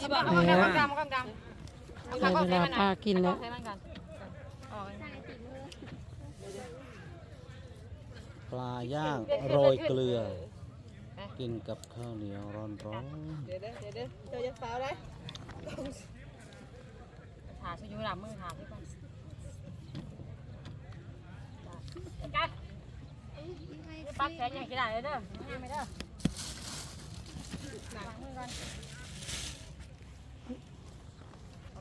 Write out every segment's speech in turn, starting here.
ที่บอกเอาข้างดำข้างดำได้เวลาป้ากินแล้วปลาย่างโรยเกลือ กินกับข้าวเหนียวร้อนเดี๋ยวเด้อเดี๋ยวเด้อเจ้าจะสาวได้ถาช่วยอยู่หลังมือถาที่ก่อนกันปักแขนอย่างกี่ได้เลยเด้อไม่เด้อหลังมือก่อน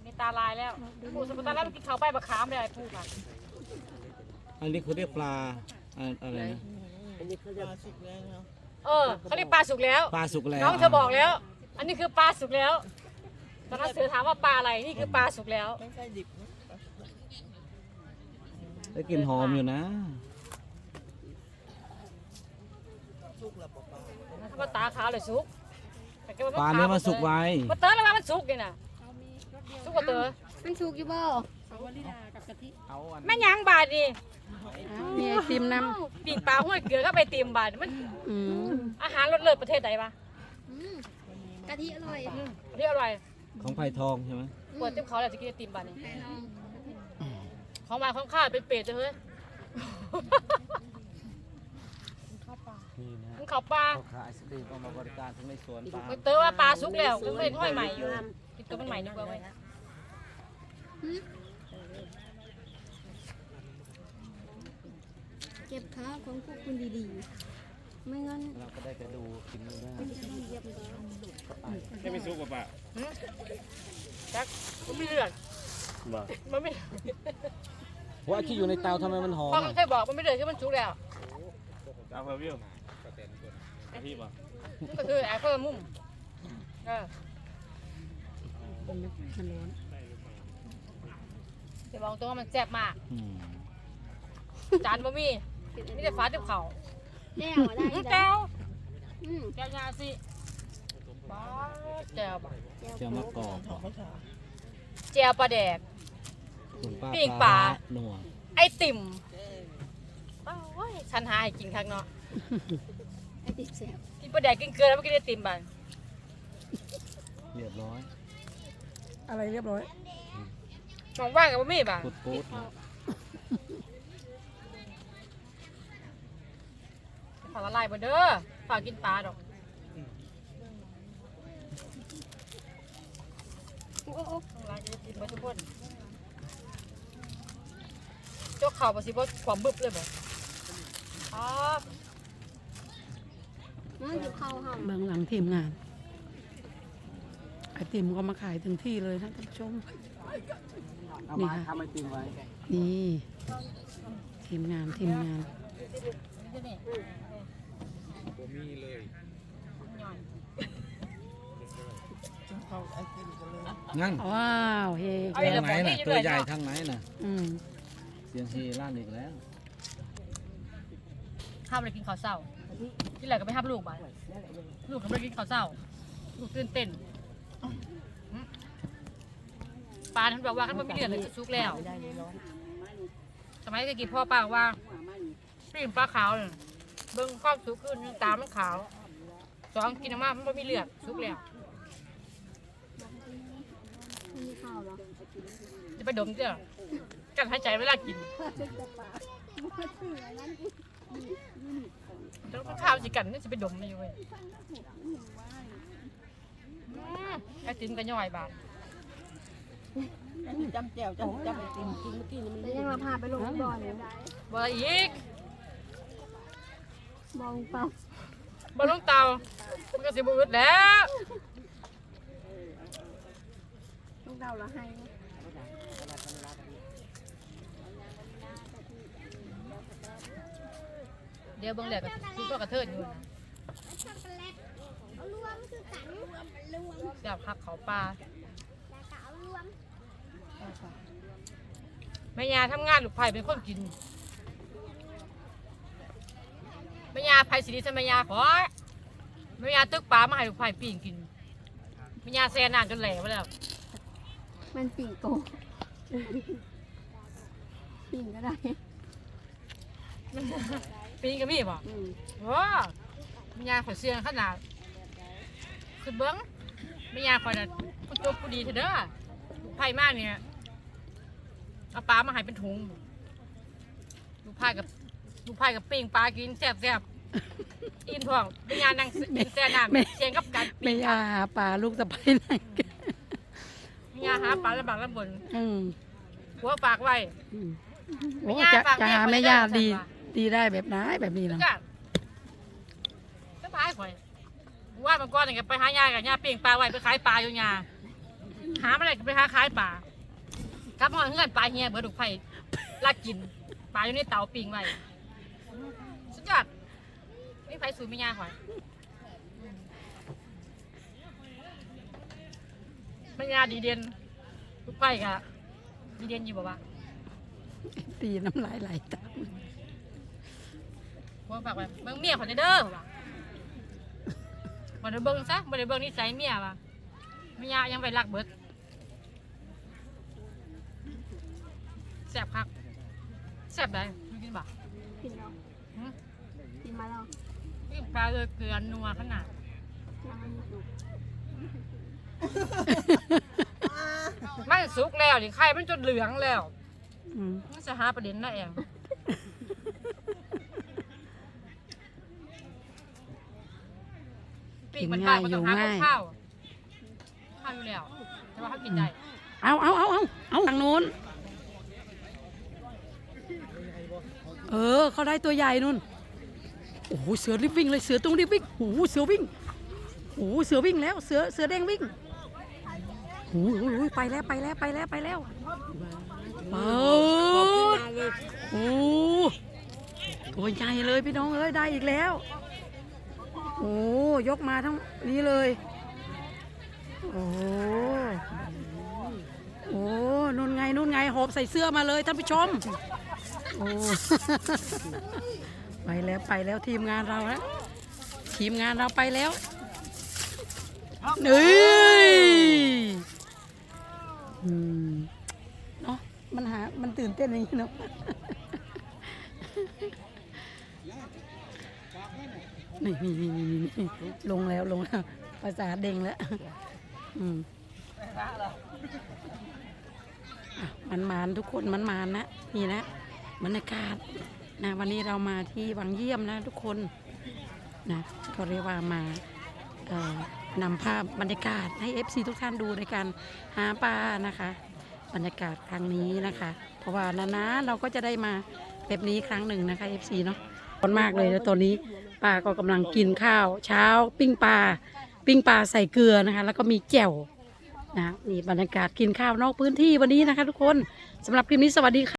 มี ตาลายแล้วปูสมุนตาแล้วมันกินข้าวใบมะขามเลยไอ้ปูค่ะๆอันนี้เขาเรียกปลาอะอะไรนะอันนี้เขาจะมาสิบแล้วเนาะเออเขาเรียกปลาสุกแล้วปลาสุกแล้วน้องเธอบอกแล้ว อันนี้คือปลาสุกแล้วตอนนั้นเสือถามว่าปลาอะไรนี่คือปลาสุกแล้วไม่ใช่ดิบนะได้กลิ่นหอมอยู่นะสุกแล้วปลาปลาถ้าว่าตาขาวเลยสุกแต่แกว่ปลาเนื้อมันสุกไวมาเตอร์แล้วว่ามันสุกไงน่ะ สุกกว่าเตอร์มันสุกอยู่บ่แม่ยังบาดนี่มีไอติมน้ปีกปลาห้วยเกลือก็ไปเตรียมบาดมันำอืมอาหารรสเลิศประเทศใดปะกะทิอร่อยอืมที่อร่อยของไผ่ทองใช่ไหมปวดเต็มเขาแหละจะกินไอติมบาดนี่ของหวานของข้าวเป็นเป็ดเลยเฮ้ยนี่นะมันข้าวปลาเขาขายไอศกรีมเอามาบริการทั้งในสวนปลาเตอร์ว่าปลาสุกแล้วก็เล่นห้อยใหม่อยู่กินตัวมันใหม่ดีกว่าเว้ย เก็บข้าวของพวกคุณดีๆ ไม่งั้นเราก็ได้ไปดูกินดูได้ไม่ไม่ซุกป่ะปะจักมันไม่เลือดบ่มันไม่ว่าที่อยู่ในเตาทำไมมันหอมพ่ออะเคยบอกมันไม่เลือดที่มันสุกแล้วเอาเพอร์วิวอาพี่ป่ะมันก็คือแอปเปิลมุ่งเออมันร้อน จะบอกตรงว่ามันแซ่บมาก อืมจานบะหมี่นี่แต่ฟ้าติบเขาแน่วได้อื้อแล้แก้ววอืมแก้วยาสิบ้าแก้วบ่เจียวมะกอกเหรอแก้วปลาแดก ลุงป้าปิ้งปลา หนัวไอติ่มป้าโอ้ยฉันหาให้กินครั้งเนาะไอติดแสบกินปลาแดกกินเกลือแล้วไม่กินไอติ่มบ้างเรียบร้อยอะไรเรียบร้อย มองว่างกับบะหมี่บ้างปุ๊ดปุดฝากละลายบ่เด้อฝากกินปลาดอกโอ้โอ้ต้างกินกินบ่ทุกคนเจ้าข่าวบ่สิบ่ความบึบเลยบ่อ๋อนั่นอยู่เข้าห้อง เบื้องหลังทีมงาน ติมก็มาขายถึงที่เลยนะท่านผู้ชม เอานี่มาค่ะทำไอติมไว้ นี่ทีมงานทีมงานนี่ผมมีเลยเขาไอติมกันเลยงั้นว้าวเฮเอาทางไปไหนน่ะตัวใหญ่ทางไหนน่ะอืมเสียงเฮลั่นอีกแล้วห้ามเลยกินข้าวเศร้าที่เหลือก็ไปห้ามลูกบ่ลูกก็ไม่ได้กินข้าวเศร้าลูกตื่นเต้นอืม ปลาท่านบอกว่าท่านไม่มีเดือดเลยจะซุกแล้วสมัยก็กินพ่อป้าว่าปิ้งปลาขาวเนี่ยเบิ่งความสุกขึ้นตามันขาวสองกินออกมามันไม่มีเลือดซุกแล้วมีข้าวเหรอจะไปดมเจ้ากันหายใจเวลากินแล้วก็ข้าวสิกันนี่จะไปดมไม่เว้ย ไอติมก็ย่อยบาดอันนี้จำแจ่วจำจำไอติมกินเมื่อกี้นี่มันแล้วยังเราพาไปลงบ่อเลยบ่อีกมองเปล่าบ่ลงเตามันก็สิบ่อึดแล้วลูกเราเราให้เดี๋ยวเบิ่งแหลกก็คือก็กระเทิดอยู่นะ ช็อกโกแลตเอารวมคือกันรวมรวม อยากพักเขาปลาแล้วก็เอารวมแม่ยาทำงานลูกไผ่เป็นคนกินแม่ยาไผ่สิริใช่แม่ยาขอแม่ยาตึกปลามาให้ลูกไผ่ปิ้งกินแม่ยาแซ่น้ำจนแหลกไปแล้ว มันปิ่งโตปิ่งก็ได้ปิ้งก็มีบ่อืมว้าแม่ยาขอยเสียงขนาดคือเบิ้ง แม่ยาขอยน่ะผู้โจบผู้ดีเถอะเด้อลูกไผ่มากเนี่ยเอาปลามาให้เป็นถุงลูกไผ่กับลูกไผ่กับปิ้งปลากินแซ่บแซ่บๆอินท้องเป็นงานนางกินแซ่น้ำเชียงกับกันแม่ยาหาปลาลูกสะใภ้นั่งกันมีงานหาปลาลำบากลำบนอืมหัวฝากไว้ อืมโอ้แม่ย่าจะฝากจะหาแม่แม่ไว้ยาได้ดีจังหวะดีได้แบบไหนแบบนี้ทุเนาะกอย่างสบายข่อย ว่ามันก่อนนี่ก็ไปหายากับยาปิ้งปลาไว้ไปขายปลาอยู่ยาหาอะไรก็ไปหาขายปลากลับมาเฮือนปลาเฮียเบิดลูกไผ่ลากกินปลาอยู่ในเตาปิ้งไว้สุดยอดนี่ไผ่สูตรไม่ยากข่อยไม่ยาดีเด่นลูกไผ่กะดีเด่นอยู่บ่วะตีน้ำลายไหลตามว่าฝากไว้เบิ่งเมียข่อยเด้อว่ะ บ่ได้เบิ่งซะบ่ได้เบิ่งนิสัยเมียว่ะเมียยังไปรักเบิดแซ่บคักแซ่บได้ไม่กินบ่กินแล้วหืมกินมาแล้วกินปลาเลยเกลือนัวขนาดยังไม่สุกมันสุกแล้วนี่ไข่มันจนเหลืองแล้วอืมมันจะหาประเด็นนะเอง กมันบ้านมันต้องหากับข้าวข้าวอยู่แล้วแต่ว่าเขากินได้เอาเอาเอาเอาเอาทางนู้น เออ เขาได้ตัวใหญ่นู่น โอ้โห เสือรีบวิ่งเลยเสือตรงรีบวิ่งโอ้โหเสือวิ่งโอ้โหเสือวิ่งแล้ว เสือเสือแดงวิ่งโอ้โหโอ้โหไปแล้วไปแล้วไปแล้วไปแล้วเปิดโอ้โหตัวใหญ่เลยพี่น้องเอ้ยได้อีกแล้ว โอ้ยกมาทั้งนี้เลย โอ้โหโอ้นู่นไงนู่นไงหอบใส่เสื้อมาเลยท่านผู้ชม โอ้ ไปแล้วไปแล้วทีมงานเราแล้วทีมงานเราไปแล้วเฮ้ยเนาะมันหา มันตื่นเต้นอย่างนี้เนาะ นี่นี่นี่นี่นี่ลงแล้วลงแล้วภาษาเด้งแล้ว อืมมันมานทุกคนมันมานนะนี่นะบรรยากาศนะวันนี้เรามาที่วังเยี่ยมนะทุกคนนะก็เรียกว่ามาเอ่อนำภาพบรรยากาศให้ FC ทุกท่านดูในการหาปลานะคะ บรรยากาศครั้งนี้นะคะ เพราะว่านานๆเราก็จะได้มาแบบนี้ครั้งหนึ่งนะคะ FC เนาะ ร้อนมากเลยแล้วตอนนี้ป้าก็กำลังกินข้าว เช้าปิ้งปลาปิ้งปลาใส่เกลือนะคะ แล้วก็มีแจ่วนะนี่บรรยากาศกินข้าวนอกพื้นที่วันนี้นะคะ ทุกคนสำหรับคลิปนี้สวัสดีค่ะ